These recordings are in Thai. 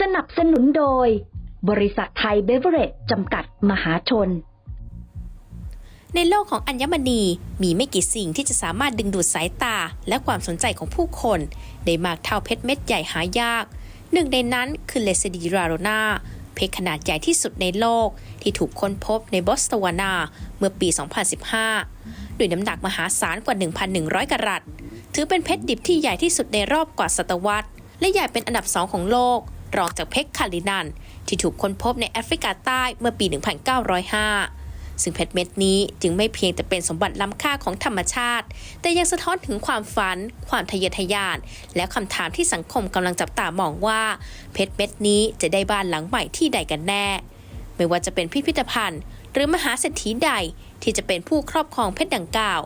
สนับสนุนโดย บริษัทไทยเบเวอเรจจำกัดมหาชน ในโลกของอัญมณี มีไม่กี่สิ่งที่จะสามารถดึงดูดสายตา และความสนใจของผู้คน ได้มากเท่าเพชรเม็ดใหญ่หายาก หนึ่งในนั้นคือเลสดีราโรนาเพชรขนาดใหญ่ที่สุดในโลก ที่ถูกค้นพบในบอสตวานา เมื่อปี 2015 ด้วยน้ำหนักมหาศาลกว่า 1,100 กรัต ถือเป็นเพชรดิบที่ใหญ่ที่สุดในรอบกว่าศตวรรษ และใหญ่เป็นอันดับสองของโลก รองจากเพชรคาลินัน ที่ถูกค้นพบในแอฟริกาใต้เมื่อปี 1905 ซึ่งเพชรเม็ดนี้จึงไม่เพียงแต่เป็นสมบัติล้ำค่าของธรรมชาติ แต่ยังสะท้อนถึงความฝัน ความทะเยอทะยาน และคำถามที่สังคมกำลังจับตามองว่า เพชรเม็ดนี้จะได้บ้านหลังใหม่ที่ใดกันแน่ ไม่ว่าจะเป็นพิพิธภัณฑ์ หรือมหาเศรษฐีใดที่จะเป็นผู้ครอบครองเพชรดังกล่าว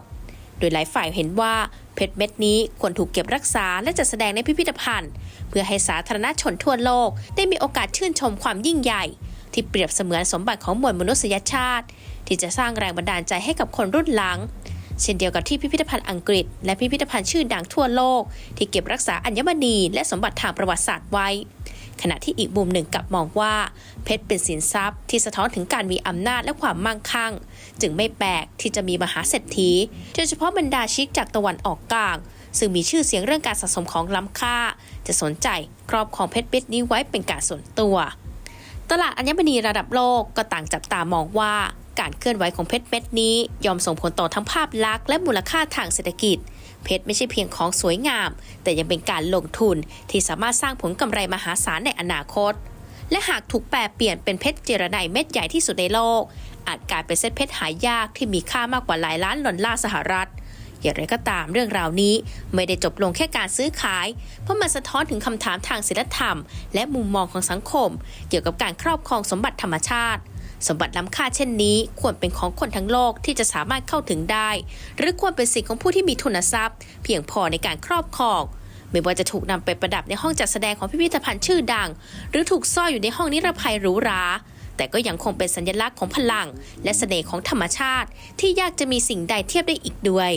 โดยหลายฝ่ายเห็นว่า เพชรเม็ดนี้ควรถูกเก็บรักษาและจัดแสดงในพิพิธภัณฑ์ เพื่อให้สาธารณชนทั่วโลกได้มีโอกาสชื่นชมความยิ่งใหญ่ ที่เปรียบเสมือนสมบัติของมวลมนุษยชาติ ที่จะสร้างแรงบันดาลใจให้กับคนรุ่นหลัง เช่นเดียวกับที่พิพิธภัณฑ์อังกฤษ และพิพิธภัณฑ์ชื่อดังทั่วโลก ที่เก็บรักษาอัญมณีและสมบัติทางประวัติศาสตร์ไว้ ขณะที่อีกมุมหนึ่งกลับมองว่า เพชรเป็นสินทรัพย์ที่สะท้อนถึงการมีอำนาจและความมั่งคั่ง จึงไม่แปลกที่จะมีมหาเศรษฐีโดยเฉพาะบรรดาชิกจากตะวันออกกลาง ซึ่งมีชื่อเสียงเรื่องการสะสมของล้ำค่า จะสนใจครอบครองเพชรเม็ดนี้ไว้เป็นการส่วนตัว ตลาดอัญมณีระดับโลกก็ต่างจับตามองว่าการเคลื่อนไหวของเพชรเม็ดนี้ ยอมส่งผลต่อทั้งภาพลักษณ์และมูลค่าทางเศรษฐกิจ เพชรไม่ใช่เพียงของสวยงาม แต่ยังเป็นการลงทุนที่สามารถสร้างผลกำไรมหาศาลในอนาคต และหากถูกแปลเปลี่ยนเป็นเพชรเจรไนเม็ดใหญ่ที่สุดในโลก อาจกลายเป็นเส้นเพชรหายากที่มีค่ามากกว่าหลายล้านดอลลาร์สหรัฐอย่างไรก็ตามเรื่องราวนี้ไม่ได้จบลงแค่การซื้อขาย เพราะมันสะท้อนถึงคำถามทางศีลธรรม และมุมมองของสังคม เกี่ยวกับการครอบครองสมบัติธรรมชาติ สมบัติล้ำค่าเช่นนี้ควรเป็นของคนทั้งโลกที่จะสามารถเข้าถึงได้ หรือควรเป็นสิ่งของผู้ที่มีทุนทรัพย์ เพียงพอในการครอบครองไม่ว่าจะถูกนำไปประดับในห้องจัดแสดงของพิพิธภัณฑ์ชื่อดัง หรือถูกซ่อนอยู่ในห้องนิรภัยหรูหราแต่ก็ยังคงเป็นสัญลักษณ์ของพลัง และเสน่ห์ของธรรมชาติ ที่ยากจะมีสิ่งใดเทียบได้อีกด้วย